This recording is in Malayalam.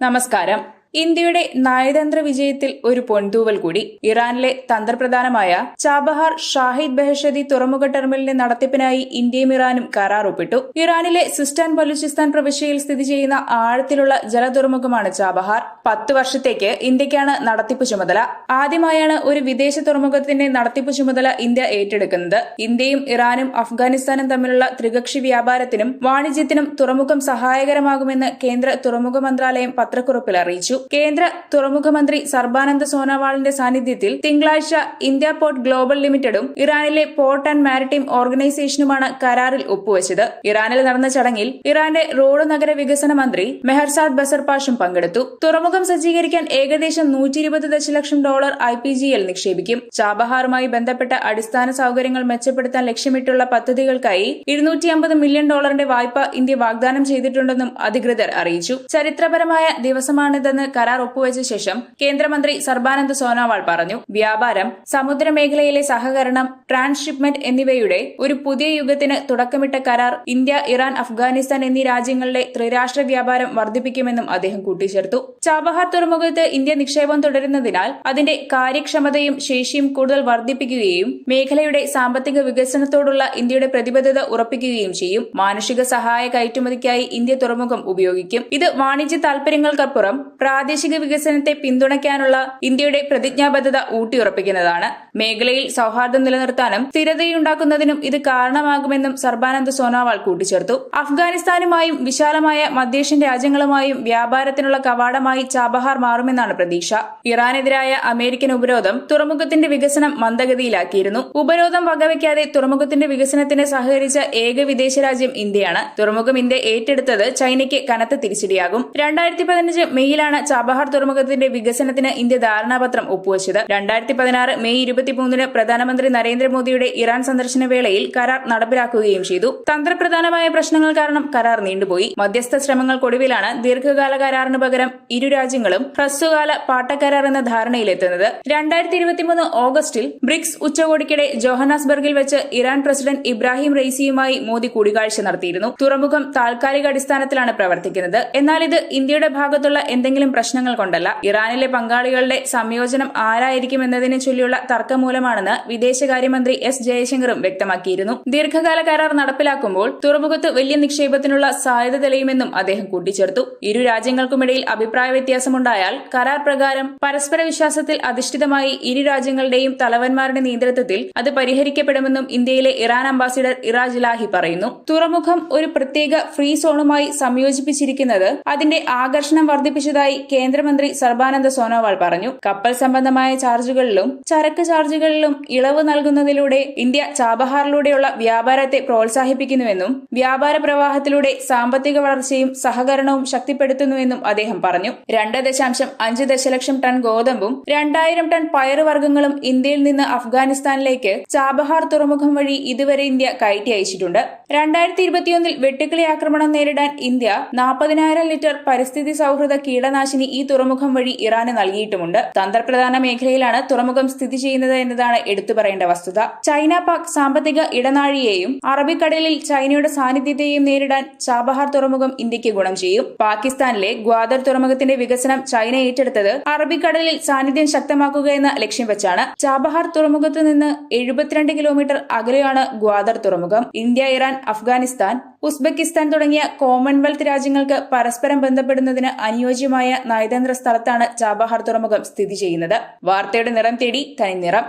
നമസ്കാരം. ഇന്ത്യയുടെ നയതന്ത്ര വിജയത്തിൽ ഒരു പൊൻതൂവൽ കൂടി. ഇറാനിലെ തന്ത്രപ്രധാനമായ ചാബഹാർ ഷാഹിദ് ബെഹഷദി തുറമുഖ ടെർമിനലിന്റെ നടത്തിപ്പിനായി ഇന്ത്യയും ഇറാനും കരാർ ഒപ്പിട്ടു ഇറാനിലെ സിസ്റ്റാൻ ബലൂചിസ്ഥാൻ പ്രവിശ്യയിൽ സ്ഥിതി ചെയ്യുന്ന ആഴത്തിലുള്ള ജലതുറമുഖമാണ് ചാബഹാർ. പത്ത് വർഷത്തേക്ക് ഇന്ത്യക്കാണ് നടത്തിപ്പ് ചുമതല. ആദ്യമായാണ് ഒരു വിദേശ തുറമുഖത്തിന്റെ നടത്തിപ്പ് ചുമതല ഇന്ത്യ ഏറ്റെടുക്കുന്നത്. ഇന്ത്യയും ഇറാനും അഫ്ഗാനിസ്ഥാനും തമ്മിലുള്ള ത്രികക്ഷി വ്യാപാരത്തിനും വാണിജ്യത്തിനും തുറമുഖം സഹായകരമാകുമെന്ന് കേന്ദ്ര തുറമുഖ മന്ത്രാലയം പത്രക്കുറിപ്പിൽ അറിയിച്ചു. കേന്ദ്ര തുറമുഖമന്ത്രി സർബാനന്ദ സോനോവാളിന്റെ സാന്നിധ്യത്തിൽ തിങ്കളാഴ്ച ഇന്ത്യ പോർട്ട് ഗ്ലോബൽ ലിമിറ്റഡും ഇറാനിലെ പോർട്ട് ആൻഡ് മാരിടൈം ഓർഗനൈസേഷനുമാണ് കരാറിൽ ഒപ്പുവച്ചത്. ഇറാനിൽ നടന്ന ചടങ്ങിൽ ഇറാന്റെ റോഡ് നഗര വികസന മന്ത്രി മെഹർസാദ് ബസർപാഷും പങ്കെടുത്തു. തുറമുഖം സജ്ജീകരിക്കാൻ ഏകദേശം നൂറ്റി ഇരുപത് ദശലക്ഷം dollar I P G L നിക്ഷേപിക്കും. ചാബഹാറുമായി ബന്ധപ്പെട്ട അടിസ്ഥാന സൗകര്യങ്ങൾ മെച്ചപ്പെടുത്താൻ ലക്ഷ്യമിട്ടുള്ള പദ്ധതികൾക്കായി ഇരുന്നൂറ്റി അമ്പത് മില്യൺ ഡോളറിന്റെ വായ്പ ഇന്ത്യ വാഗ്ദാനം ചെയ്തിട്ടുണ്ടെന്നും അധികൃതർ അറിയിച്ചു. ചരിത്രപരമായ ദിവസമാണിതെന്ന് കരാർ ഒപ്പുവെച്ച ശേഷം കേന്ദ്രമന്ത്രി സർബാനന്ദ് സോനോവാൾ പറഞ്ഞു വ്യാപാരം സമുദ്രമേഖലയിലെ സഹകരണം ട്രാൻസ്ഷിപ്മെന്റ് എന്നിവയുടെ ഒരു പുതിയ യുഗത്തിന് തുടക്കമിട്ട കരാർ ഇന്ത്യ ഇറാൻ അഫ്ഗാനിസ്ഥാൻ എന്നീ രാജ്യങ്ങളുടെ ത്രിരാഷ്ട്ര വ്യാപാരം വർദ്ധിപ്പിക്കുമെന്നും അദ്ദേഹം കൂട്ടിച്ചേർത്തു. ചാബഹാർ തുറമുഖത്ത് ഇന്ത്യ നിക്ഷേപം തുടരുന്നതിനാൽ അതിന്റെ കാര്യക്ഷമതയും ശേഷിയും കൂടുതൽ വർദ്ധിപ്പിക്കുകയും മേഖലയുടെ സാമ്പത്തിക വികസനത്തോടുള്ള ഇന്ത്യയുടെ പ്രതിബദ്ധത ഉറപ്പിക്കുകയും ചെയ്യും. മാനുഷിക സഹായ കയറ്റുമതിക്കായി ഇന്ത്യ തുറമുഖം ഉപയോഗിക്കും. ഇത് വാണിജ്യ താൽപര്യങ്ങൾക്കപ്പുറം വികസനത്തെ പിന്തുണയ്ക്കാനുള്ള ഇന്ത്യയുടെ പ്രതിജ്ഞാബദ്ധത ഊട്ടിയുറപ്പിക്കുന്നതാണ്. മേഖലയിൽ സൌഹാർദ്ദം നിലനിർത്താനും സ്ഥിരതയുണ്ടാക്കുന്നതിനും ഇത് കാരണമാകുമെന്നും സർബാനന്ദ് സോനോവാൾ കൂട്ടിച്ചേർത്തു. അഫ്ഗാനിസ്ഥാനുമായും വിശാലമായ മധ്യേഷ്യൻ രാജ്യങ്ങളുമായും വ്യാപാരത്തിനുള്ള കവാടമായി ചാബഹാർ മാറുമെന്നാണ് പ്രതീക്ഷ. ഇറാനെതിരായ അമേരിക്കൻ ഉപരോധം തുറമുഖത്തിന്റെ വികസനം മന്ദഗതിയിലാക്കിയിരുന്നു. ഉപരോധം വകവയ്ക്കാതെ തുറമുഖത്തിന്റെ വികസനത്തിന് സഹകരിച്ച ഏക വിദേശ രാജ്യം ഇന്ത്യയാണ്. തുറമുഖം ഇന്ത്യ ഏറ്റെടുത്തത് ചൈനയ്ക്ക് കനത്ത തിരിച്ചടിയാകും. രണ്ടായിരത്തി പതിനഞ്ച് മെയ്യിലാണ് ചാബഹാർ തുറമുഖത്തിന്റെ വികസനത്തിന് ഇന്ത്യ ധാരണാപത്രം ഒപ്പുവച്ചത്. രണ്ടായിരത്തി പതിനാറ് മെയ് ഇരുപത്തിമൂന്നിന് പ്രധാനമന്ത്രി നരേന്ദ്രമോദിയുടെ ഇറാൻ സന്ദർശന വേളയിൽ കരാർ നടപ്പിലാക്കുകയും ചെയ്തു. തന്ത്രപ്രധാനമായ പ്രശ്നങ്ങൾ കാരണം കരാർ നീണ്ടുപോയി. മധ്യസ്ഥ ശ്രമങ്ങൾക്കൊടുവിലാണ് ദീർഘകാല കരാറിന് പകരം ഇരു രാജ്യങ്ങളും ഹ്രസ്വകാല പാട്ടക്കരാർ എന്ന ധാരണയിലെത്തുന്നത്. രണ്ടായിരത്തി ഇരുപത്തിമൂന്ന് ഓഗസ്റ്റിൽ ബ്രിക്സ് ഉച്ചകോടിക്കിടെ ജോഹനാസ്ബർഗിൽ വെച്ച് ഇറാൻ പ്രസിഡന്റ് ഇബ്രാഹിം റെയ്സിയുമായി മോദി കൂടിക്കാഴ്ച നടത്തിയിരുന്നു. തുറമുഖം താൽക്കാലിക അടിസ്ഥാനത്തിലാണ് പ്രവർത്തിക്കുന്നത്. എന്നാൽ ഇത് ഇന്ത്യയുടെ ഭാഗത്തുള്ള എന്തെങ്കിലും പ്രശ്നങ്ങൾ കൊണ്ടല്ല. ഇറാനിലെ പങ്കാളികളുടെ സംയോജനം ആരായിരിക്കും എന്നതിനെ ചൊല്ലിയുള്ള തർക്കമൂലമാണെന്ന് വിദേശകാര്യമന്ത്രി എസ് ജയശങ്കറും വ്യക്തമാക്കിയിരുന്നു. ദീർഘകാല കരാർ നടപ്പിലാക്കുമ്പോൾ തുറമുഖത്ത് വലിയ നിക്ഷേപത്തിനുള്ള സാധ്യത തെളിയുമെന്നും അദ്ദേഹം കൂട്ടിച്ചേർത്തു. ഇരു രാജ്യങ്ങൾക്കുമിടയിൽ അഭിപ്രായ വ്യത്യാസമുണ്ടായാൽ കരാർ പ്രകാരം പരസ്പര വിശ്വാസത്തിൽ അധിഷ്ഠിതമായി ഇരു രാജ്യങ്ങളുടെയും തലവന്മാരുടെ നേതൃത്വത്തിൽ അത് പരിഹരിക്കപ്പെടുമെന്നും ഇന്ത്യയിലെ ഇറാൻ അംബാസിഡർ ഇറാജ് ലാഹി പറയുന്നു. തുറമുഖം ഒരു പ്രത്യേക ഫ്രീ സോണുമായി സംയോജിപ്പിച്ചിരിക്കുന്നത് അതിന്റെ ആകർഷണം വർദ്ധിപ്പിച്ചതായി കേന്ദ്രമന്ത്രി സർബാനന്ദ സോനോവാൾ പറഞ്ഞു. കപ്പൽ സംബന്ധമായ ചാർജുകളിലും ചരക്ക് ചാർജുകളിലും ഇളവ് നൽകുന്നതിലൂടെ ഇന്ത്യ ചാബഹാറിലൂടെയുള്ള വ്യാപാരത്തെ പ്രോത്സാഹിപ്പിക്കുന്നുവെന്നും വ്യാപാര പ്രവാഹത്തിലൂടെ സാമ്പത്തിക വളർച്ചയും സഹകരണവും ശക്തിപ്പെടുത്തുന്നുവെന്നും അദ്ദേഹം പറഞ്ഞു. രണ്ട് ദശാംശം അഞ്ച് ദശലക്ഷം ടൺ ഗോതമ്പും രണ്ടായിരം ടൺ പയറുവർഗങ്ങളും ഇന്ത്യയിൽ നിന്ന് അഫ്ഗാനിസ്ഥാനിലേക്ക് ചാബഹാർ തുറമുഖം വഴി ഇതുവരെ ഇന്ത്യ കയറ്റി അയച്ചിട്ടുണ്ട്. രണ്ടായിരത്തി ഇരുപത്തിയൊന്നിൽ വെട്ടുക്കിളി ആക്രമണം നേരിടാൻ ഇന്ത്യ നാൽപ്പതിനായിരം ലിറ്റർ പരിസ്ഥിതി സൗഹൃദ കീടനാശിനി ഈ തുറമുഖം വഴി ഇറാന് നൽകിയിട്ടുമുണ്ട്. തന്ത്രപ്രധാന മേഖലയിലാണ് തുറമുഖം സ്ഥിതി ചെയ്യുന്നത് എന്നതാണ് എടുത്തുപറയേണ്ട വസ്തുത. ചൈന പാക് സാമ്പത്തിക ഇടനാഴിയെയും അറബിക്കടലിൽ ചൈനയുടെ സാന്നിധ്യത്തെയും നേരിടാൻ ചാബഹാർ തുറമുഖം ഇന്ത്യയ്ക്ക് ഗുണം ചെയ്യും. പാകിസ്ഥാനിലെ ഗ്വാദർ തുറമുഖത്തിന്റെ വികസനം ചൈന ഏറ്റെടുത്തത് അറബിക്കടലിൽ സാന്നിധ്യം ശക്തമാക്കുക എന്ന ലക്ഷ്യം വെച്ചാണ്. ചാബഹാർ തുറമുഖത്ത് നിന്ന് എഴുപത്തിരണ്ട് കിലോമീറ്റർ അകലെയാണ് ഗ്വാദർ തുറമുഖം. ഇന്ത്യ ഇറാൻ അഫ്ഗാനിസ്ഥാൻ ഉസ്ബെക്കിസ്ഥാൻ തുടങ്ങിയ കോമൺവെൽത്ത് രാജ്യങ്ങൾക്ക് പരസ്പരം ബന്ധപ്പെടുന്നതിന് അനുയോജ്യമായ നയതന്ത്ര സ്ഥലത്താണ് ചാബഹാർ തുറമുഖം സ്ഥിതി ചെയ്യുന്നത്. വാർത്തയുടെ നിറം തേടി തനി നിറം